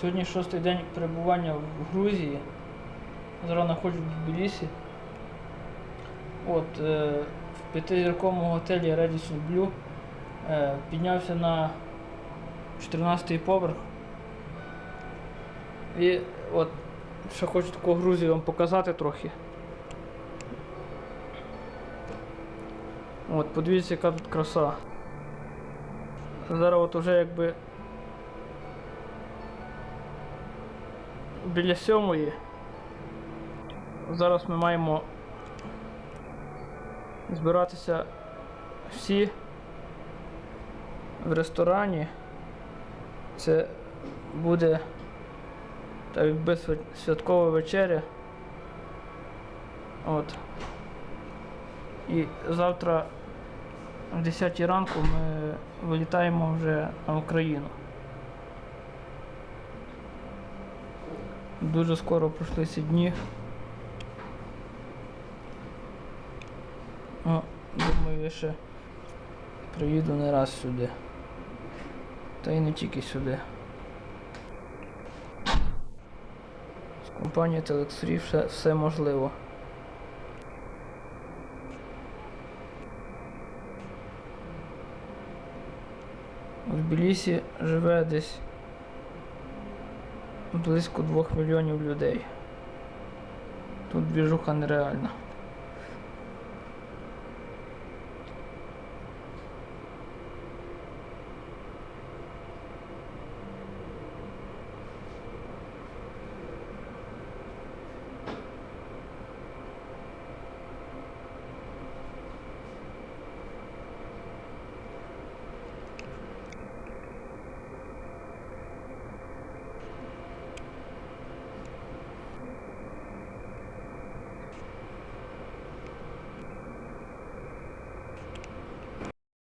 Сьогодні шостий день перебування в Грузії. Зараз знаходжусь в Тбілісі. От, е, в п'ятизірковому готелі Radisson Blue е, піднявся на 14-й поверх. І от ще хочу таку Грузію вам показати трохи. От, подивіться, яка тут краса. Зараз от уже якби біля сьомої. Зараз ми маємо збиратися всі в ресторані. Це буде так якби святкова вечеря. От. І завтра о 10 ранку ми вилітаємо вже на Україну. Дуже скоро пройшли ці дні. Ну, думаю, я ще приїду не раз сюди. Та й не тільки сюди. З компанією Free все, все можливо. В Тбілісі живе десь близько 2 мільйонів людей. Тут двіжуха нереальна.